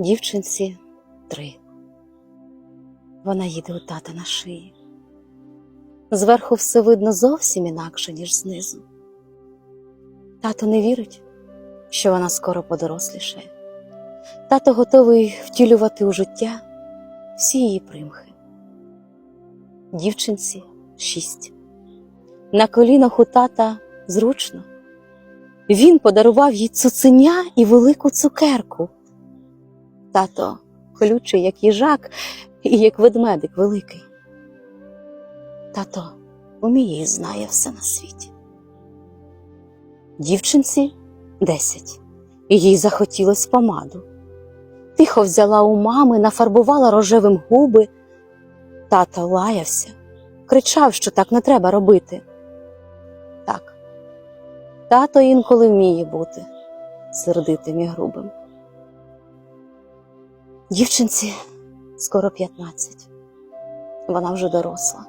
Дівчинці три. Вона їде у тата на шиї. Зверху все видно зовсім інакше, ніж знизу. Тато не вірить, що вона скоро подорослішає. Тато готовий втілювати у життя всі її примхи. Дівчинці шість. На колінах у тата зручно. Він подарував їй цуценя і велику цукерку. Тато колючий, як їжак, і як ведмедик великий. Тато уміє і знає все на світі. Дівчинці десять, їй захотілось помаду. Тихо взяла у мами, нафарбувала рожевим губи. Тато лаявся, кричав, що так не треба робити. Так, тато інколи вміє бути сердитим і грубим. Дівчинці скоро 15. Вона вже доросла.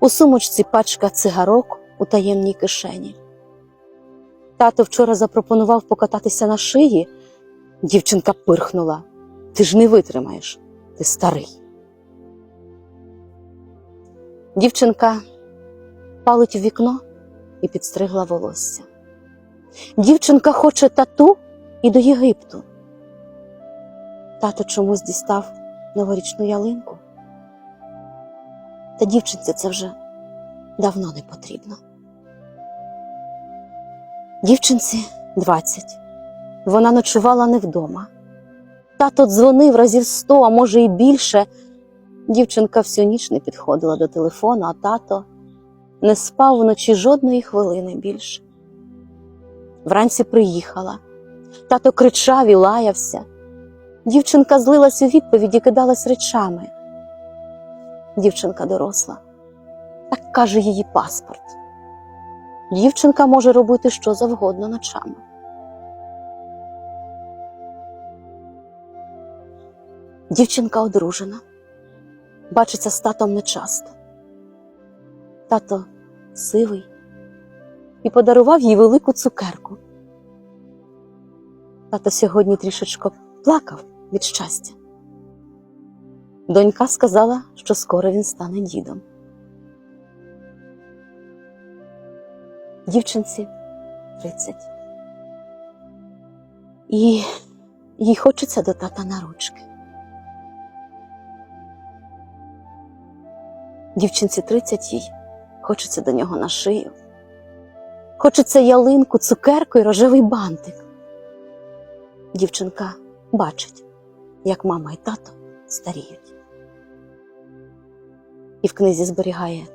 У сумочці пачка цигарок у таємній кишені. Тато вчора запропонував покататися на шиї. Дівчинка пирхнула. Ти ж не витримаєш, ти старий. Дівчинка палить у вікно і підстригла волосся. Дівчинка хоче тату і до Єгипту. Тато чомусь дістав новорічну ялинку. Та дівчинці це вже давно не потрібно. Дівчинці 20. Вона ночувала не вдома. Тато дзвонив разів сто, а може і більше. Дівчинка всю ніч не підходила до телефону, а тато не спав вночі жодної хвилини більше. Вранці приїхала. Тато кричав і лаявся. Дівчинка злилась у відповіді, кидалась речами. Дівчинка доросла. Так каже її паспорт. Дівчинка може робити що завгодно ночами. Дівчинка одружена, бачиться з татом нечасто. Тато сивий і подарував їй велику цукерку. Тато сьогодні трішечко плакав від щастя. Донька сказала, що скоро він стане дідом. Дівчинці 30. І їй хочеться до тата на ручки. Дівчинці 30 їй хочеться до нього на шию. Хочеться ялинку, цукерку і рожевий бантик. Дівчинка бачить, як мама і тато старіють. І в книзі зберігає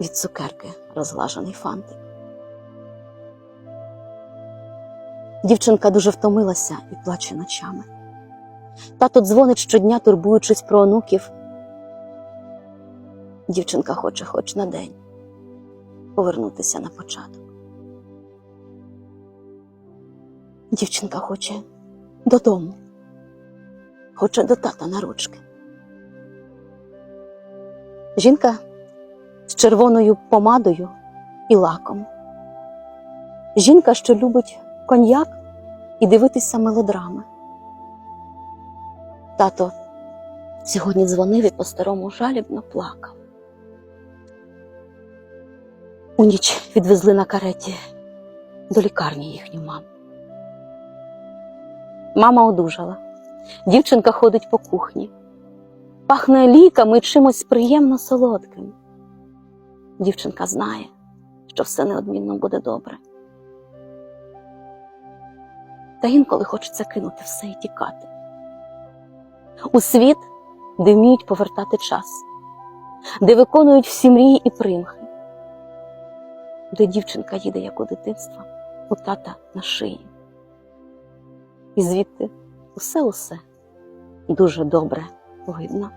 від цукерки розглажений фантик. Дівчинка дуже втомилася і плаче ночами. Тато дзвонить щодня, турбуючись про онуків. Дівчинка хоче хоч на день повернутися на початок. Дівчинка хоче додому, хоче до тата на ручки. Жінка з червоною помадою і лаком. Жінка, що любить коньяк і дивитися мелодрами. Тато сьогодні дзвонив і по-старому жалібно плакав. У ніч відвезли на кареті до лікарні їхню маму. Мама одужала. Дівчинка ходить по кухні. Пахне ліками і чимось приємно солодким. Дівчинка знає, що все неодмінно буде добре. Та інколи хочеться кинути все і тікати. У світ, де вміють повертати час, де виконують всі мрії і примхи, де дівчинка їде, як у дитинства, у тата на шиї. І звідти усе-усе дуже добре видно.